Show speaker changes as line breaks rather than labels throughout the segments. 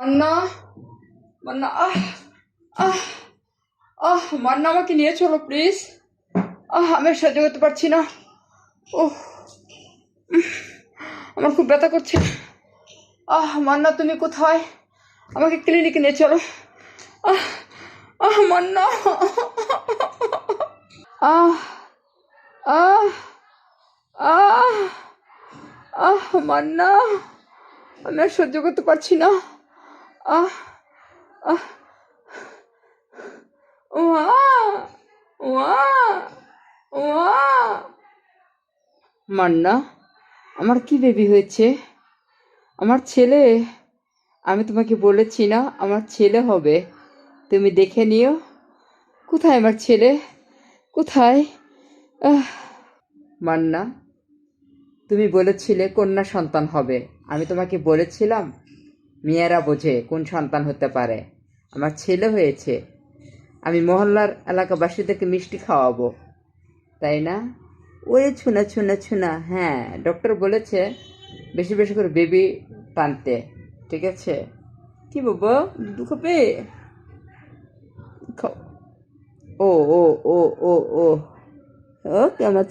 মান্না মান্না আহ আহ আহ মান্না আমাকে নিয়ে চলো প্লিজ আহ আমি সহ্য করতে পারছি না। উম, আমার খুব ব্যথা করছে। আহ মান্না তুমি কোথায়? আমাকে ক্লিনিকে নিয়ে চলো। আহ আহ মান্না। আহ আহ আহ আহ মান্না আমি আর সহ্য করতে পারছি না। আহ আহ মান্না, আমার কি বেবি হয়েছে? আমার ছেলে, আমি তোমাকে বলেছি না, আমার ছেলে হবে। তুমি দেখে নিও। কোথায় আমার ছেলে? কোথায়? মান্না, তুমি বলেছিলে কন্যা সন্তান হবে। আমি তোমাকে বলেছিলাম মেয়েরা বোঝে কোন সন্তান হতে পারে। আমার ছেলে হয়েছে। আমি মহল্লার এলাকাবাসীদেরকে মিষ্টি খাওয়াবো। তাই না? ওরে ছুনা ছুনা ছুনা। হ্যাঁ ডক্টর বলেছে বেশি বেশি করে বেবি টানতে। ঠিক আছে? কি বলব? খাবে খাও। ও ও ও ও ও। ও আমার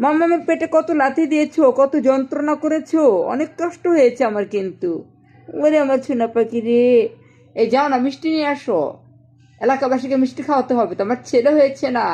মাম্মা আমার পেটে কত লাথি দিয়েছ, কত যন্ত্রণা করেছ। অনেক কষ্ট হয়েছে আমার কিন্তু। ওরে আমার ছুনা পাখি রে। এই যাও না, মিষ্টি নিয়ে আসো। এলাকাবাসীকে মিষ্টি খাওয়াতে হবে তোমার ছেলে হয়েছে না।